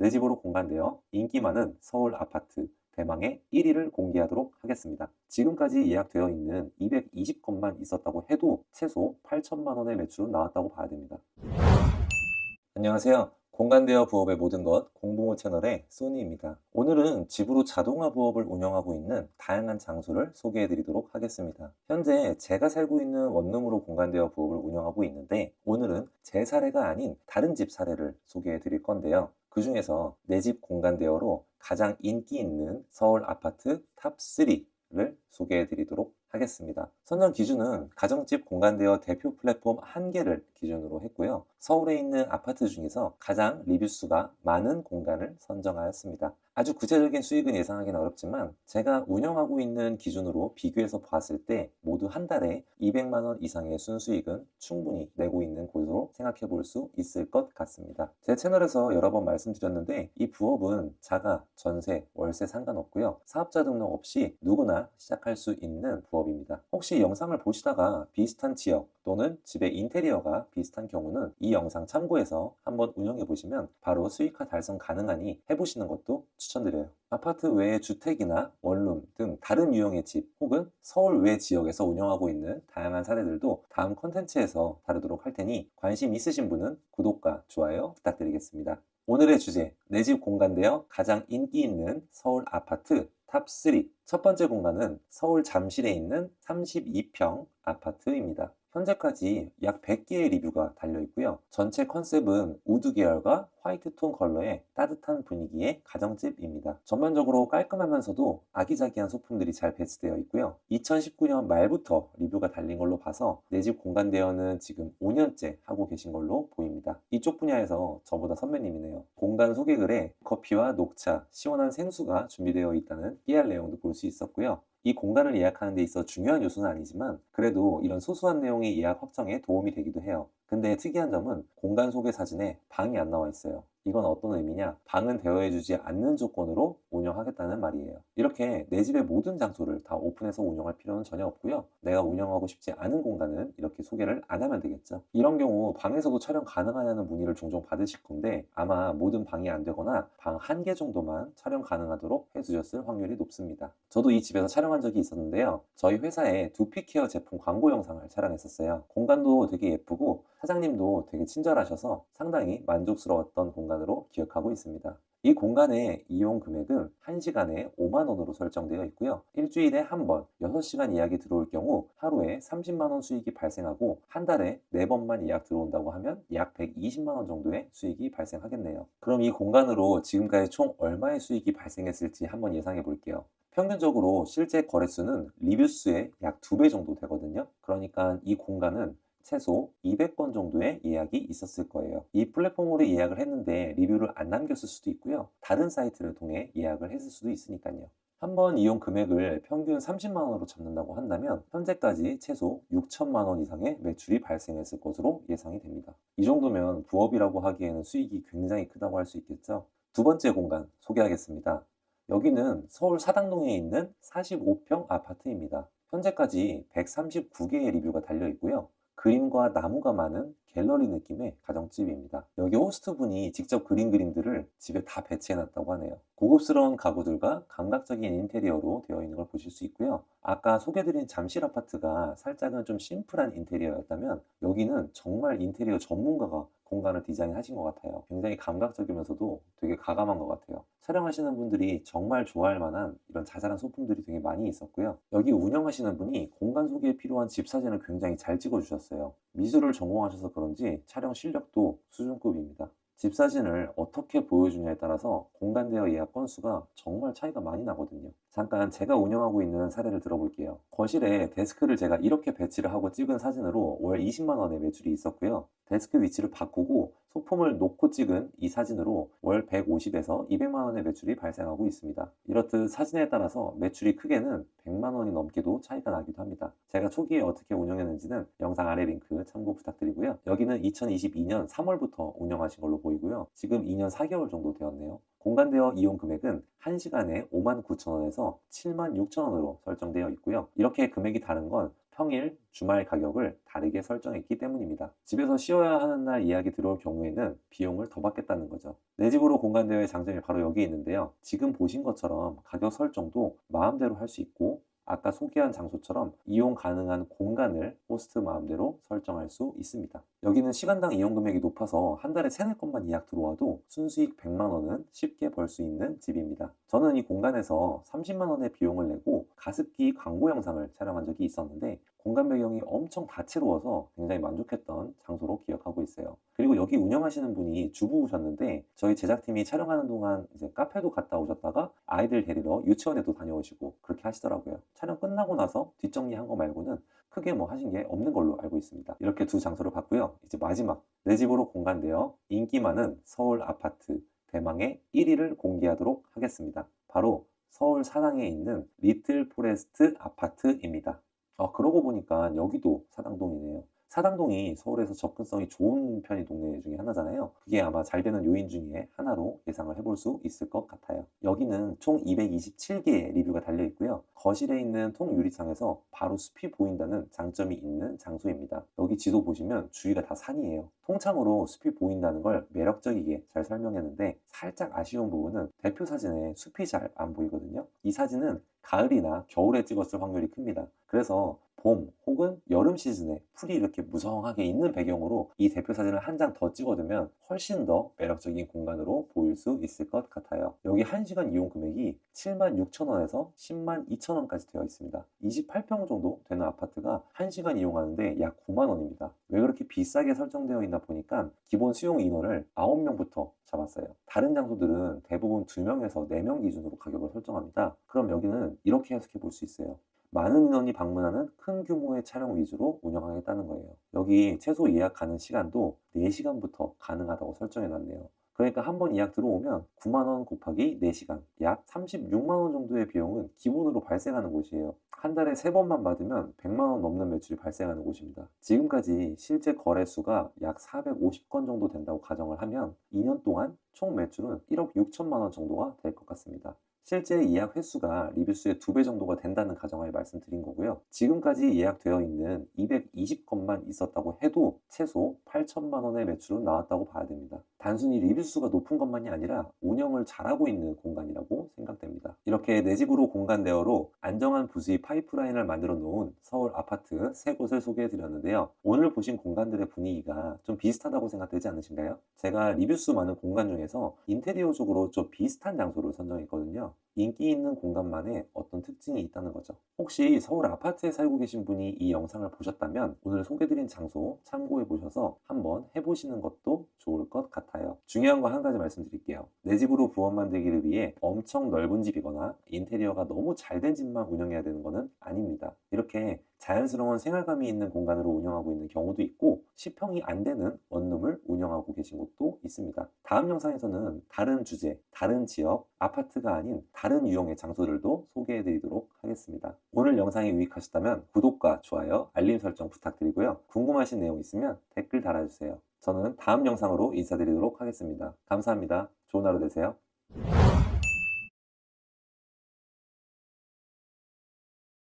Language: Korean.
내 집으로 공간되어 인기 많은 서울 아파트 대망의 1위를 공개하도록 하겠습니다. 지금까지 예약되어 있는 220건만 있었다고 해도 최소 8천만 원의 매출은 나왔다고 봐야 됩니다. 안녕하세요. 공간대여 부업의 모든 것 공부모 채널의 소니입니다. 오늘은 집으로 자동화 부업을 운영하고 있는 다양한 장소를 소개해 드리도록 하겠습니다. 현재 제가 살고 있는 원룸으로 공간대여 부업을 운영하고 있는데 오늘은 제 사례가 아닌 다른 집 사례를 소개해 드릴 건데요. 그 중에서 내 집 공간 대여로 가장 인기 있는 서울 아파트 탑3를 소개해 드리도록 하겠습니다. 선정 기준은 가정집 공간 대여 대표 플랫폼 한 개를 기준으로 했고요. 서울에 있는 아파트 중에서 가장 리뷰 수가 많은 공간을 선정하였습니다. 아주 구체적인 수익은 예상하기는 어렵지만 제가 운영하고 있는 기준으로 비교해서 봤을 때 모두 한 달에 200만 원 이상의 순수익은 충분히 내고 있는 곳으로 생각해 볼 수 있을 것 같습니다. 제 채널에서 여러 번 말씀드렸는데 이 부업은 자가, 전세, 월세 상관없고요. 사업자 등록 없이 누구나 시작할 수 있는 부업입니다. 혹시 영상을 보시다가 비슷한 지역 또는 집의 인테리어가 비슷한 경우는 이 영상 참고해서 한번 운영해 보시면 바로 수익화 달성 가능하니 해보시는 것도 추천드려요. 아파트 외의 주택이나 원룸 등 다른 유형의 집 혹은 서울 외 지역에서 운영하고 있는 다양한 사례들도 다음 컨텐츠에서 다루도록 할 테니 관심 있으신 분은 구독과 좋아요 부탁드리겠습니다. 오늘의 주제, 내 집 공간되어 가장 인기 있는 서울 아파트 탑3. 첫 번째 공간은 서울 잠실에 있는 32평 아파트입니다. 현재까지 약 100개의 리뷰가 달려 있고요. 전체 컨셉은 우드 계열과 화이트 톤 컬러의 따뜻한 분위기의 가정집입니다. 전반적으로 깔끔하면서도 아기자기한 소품들이 잘 배치되어 있고요. 2019년 말부터 리뷰가 달린 걸로 봐서 내 집 공간 대여는 지금 5년째 하고 계신 걸로 보입니다. 이쪽 분야에서 저보다 선배님이네요. 공간 소개글에 커피와 녹차, 시원한 생수가 준비되어 있다는 깨알 내용도 볼 수 있었고요. 이 공간을 예약하는 데 있어 중요한 요소는 아니지만 그래도 이런 소소한 내용이 예약 확정에 도움이 되기도 해요. 근데 특이한 점은 공간 소개 사진에 방이 안 나와 있어요. 이건 어떤 의미냐? 방은 대여해주지 않는 조건으로 운영하겠다는 말이에요. 이렇게 내 집의 모든 장소를 다 오픈해서 운영할 필요는 전혀 없고요. 내가 운영하고 싶지 않은 공간은 이렇게 소개를 안 하면 되겠죠. 이런 경우 방에서도 촬영 가능하냐는 문의를 종종 받으실 건데 아마 모든 방이 안 되거나 방 한 개 정도만 촬영 가능하도록 해주셨을 확률이 높습니다. 저도 이 집에서 촬영한 적이 있었는데요. 저희 회사의 두피케어 제품 광고 영상을 촬영했었어요. 공간도 되게 예쁘고 사장님도 되게 친절하셔서 상당히 만족스러웠던 공간으로 기억하고 있습니다. 이 공간의 이용 금액은 1시간에 5만원으로 설정되어 있고요. 일주일에 한 번, 6시간 예약이 들어올 경우 하루에 30만원 수익이 발생하고 한 달에 4번만 예약 들어온다고 하면 약 120만원 정도의 수익이 발생하겠네요. 그럼 이 공간으로 지금까지 총 얼마의 수익이 발생했을지 한번 예상해 볼게요. 평균적으로 실제 거래수는 리뷰수의 약 2배 정도 되거든요. 그러니까 이 공간은 최소 200건 정도의 예약이 있었을 거예요. 이 플랫폼으로 예약을 했는데 리뷰를 안 남겼을 수도 있고요. 다른 사이트를 통해 예약을 했을 수도 있으니까요. 한번 이용 금액을 평균 30만 원으로 잡는다고 한다면 현재까지 최소 6천만 원 이상의 매출이 발생했을 것으로 예상이 됩니다. 이 정도면 부업이라고 하기에는 수익이 굉장히 크다고 할 수 있겠죠. 두 번째 공간 소개하겠습니다. 여기는 서울 사당동에 있는 45평 아파트입니다. 현재까지 139개의 리뷰가 달려 있고요. 그림과 나무가 많은 갤러리 느낌의 가정집입니다. 여기 호스트분이 직접 그린 그림들을 집에 다 배치해놨다고 하네요. 고급스러운 가구들과 감각적인 인테리어로 되어 있는 걸 보실 수 있고요. 아까 소개드린 잠실 아파트가 살짝은 좀 심플한 인테리어였다면 여기는 정말 인테리어 전문가가 공간을 디자인하신 것 같아요. 굉장히 감각적이면서도 되게 가감한 것 같아요. 촬영하시는 분들이 정말 좋아할 만한 이런 자잘한 소품들이 되게 많이 있었고요. 여기 운영하시는 분이 공간 소개에 필요한 집 사진을 굉장히 잘 찍어주셨어요. 미술을 전공하셔서 그런지 촬영 실력도 수준급입니다. 집 사진을 어떻게 보여주냐에 따라서 공간 대여 예약 건수가 정말 차이가 많이 나거든요. 잠깐 제가 운영하고 있는 사례를 들어볼게요. 거실에 데스크를 제가 이렇게 배치를 하고 찍은 사진으로 월 20만 원의 매출이 있었고요. 데스크 위치를 바꾸고 소품을 놓고 찍은 이 사진으로 월 150에서 200만 원의 매출이 발생하고 있습니다. 이렇듯 사진에 따라서 매출이 크게는 100만 원이 넘게도 차이가 나기도 합니다. 제가 초기에 어떻게 운영했는지는 영상 아래 링크 참고 부탁드리고요. 여기는 2022년 3월부터 운영하신 걸로 보이고요. 지금 2년 4개월 정도 되었네요. 공간 대여 이용 금액은 1시간에 5만 9천 원에서 7만 6천 원으로 설정되어 있고요. 이렇게 금액이 다른 건 평일, 주말 가격을 다르게 설정했기 때문입니다. 집에서 쉬어야 하는 날 예약이 들어올 경우에는 비용을 더 받겠다는 거죠. 내 집으로 공간대여의 장점이 바로 여기 있는데요. 지금 보신 것처럼 가격 설정도 마음대로 할 수 있고 아까 소개한 장소처럼 이용 가능한 공간을 호스트 마음대로 설정할 수 있습니다. 여기는 시간당 이용 금액이 높아서 한 달에 세네 건만 예약 들어와도 순수익 100만 원은 쉽게 벌 수 있는 집입니다. 저는 이 공간에서 30만 원의 비용을 내고 가습기 광고 영상을 촬영한 적이 있었는데 공간 배경이 엄청 다채로워서 굉장히 만족했던 장소로 기억하고 있어요. 그리고 여기 운영하시는 분이 주부셨는데 저희 제작팀이 촬영하는 동안 이제 카페도 갔다 오셨다가 아이들 데리러 유치원에도 다녀오시고 그렇게 하시더라고요. 촬영 끝나고 나서 뒷정리한 거 말고는 크게 뭐 하신 게 없는 걸로 알고 있습니다. 이렇게 두 장소를 봤고요. 이제 마지막 내 집으로 공간되어 인기 많은 서울 아파트 대망의 1위를 공개하도록 하겠습니다. 바로 서울 사당에 있는 리틀 포레스트 아파트입니다. 아, 그러고 보니까 여기도 사당동이네요. 사당동이 서울에서 접근성이 좋은 편의 동네 중에 하나잖아요. 그게 아마 잘 되는 요인 중에 하나로 예상을 해볼 수 있을 것 같아요. 여기는 총 227개의 리뷰가 달려 있고요. 거실에 있는 통 유리창에서 바로 숲이 보인다는 장점이 있는 장소입니다. 여기 지도 보시면 주위가 다 산이에요. 통창으로 숲이 보인다는 걸 매력적이게 잘 설명했는데 살짝 아쉬운 부분은 대표 사진에 숲이 잘 안 보이거든요. 이 사진은 가을이나 겨울에 찍었을 확률이 큽니다. 그래서 봄 혹은 여름 시즌에 풀이 이렇게 무성하게 있는 배경으로 이 대표 사진을 한 장 더 찍어두면 훨씬 더 매력적인 공간으로 보일 수 있을 것 같아요. 여기 1시간 이용 금액이 7만 6천 원에서 10만 2천 원까지 되어 있습니다. 28평 정도 되는 아파트가 1시간 이용하는데 약 9만 원입니다. 왜 그렇게 비싸게 설정되어 있나 보니까 기본 수용 인원을 9명부터 잡았어요. 다른 장소들은 대부분 2명에서 4명 기준으로 가격을 설정합니다. 그럼 여기는 이렇게 해석해 볼 수 있어요. 많은 인원이 방문하는 큰 규모의 촬영 위주로 운영하겠다는 거예요. 여기 최소 예약 가능 시간도 4시간부터 가능하다고 설정해 놨네요. 그러니까 한 번 예약 들어오면 9만원 곱하기 4시간, 약 36만원 정도의 비용은 기본으로 발생하는 곳이에요. 한 달에 3번만 받으면 100만원 넘는 매출이 발생하는 곳입니다. 지금까지 실제 거래수가 약 450건 정도 된다고 가정을 하면 2년 동안 총 매출은 1억 6천만원 정도가 될 것 같습니다. 실제 예약 횟수가 리뷰 수의 두배 정도가 된다는 가정을 말씀드린 거고요. 지금까지 예약되어 있는 220건만 있었다고 해도 최소 8천만 원의 매출은 나왔다고 봐야 됩니다. 단순히 리뷰 수가 높은 것만이 아니라 운영을 잘하고 있는 공간이라고 생각됩니다. 이렇게 내 집으로 공간 대여로 안정한 부수의 파이프라인을 만들어 놓은 서울 아파트 세 곳을 소개해 드렸는데요. 오늘 보신 공간들의 분위기가 좀 비슷하다고 생각되지 않으신가요? 제가 리뷰 수 많은 공간 중에서 인테리어적으로 좀 비슷한 장소를 선정했거든요. now. 인기 있는 공간만의 어떤 특징이 있다는 거죠. 혹시 서울 아파트에 살고 계신 분이 이 영상을 보셨다면 오늘 소개드린 장소 참고해 보셔서 한번 해보시는 것도 좋을 것 같아요. 중요한 거 한 가지 말씀드릴게요. 내 집으로 부업 만들기를 위해 엄청 넓은 집이거나 인테리어가 너무 잘 된 집만 운영해야 되는 것은 아닙니다. 이렇게 자연스러운 생활감이 있는 공간으로 운영하고 있는 경우도 있고 10평이 안 되는 원룸을 운영하고 계신 곳도 있습니다. 다음 영상에서는 다른 주제, 다른 지역, 아파트가 아닌 다른 유형의 장소들도 소개해 드리도록 하겠습니다. 오늘 영상이 유익하셨다면 구독과 좋아요, 알림 설정 부탁드리고요. 궁금하신 내용 있으면 댓글 달아주세요. 저는 다음 영상으로 인사드리도록 하겠습니다. 감사합니다. 좋은 하루 되세요.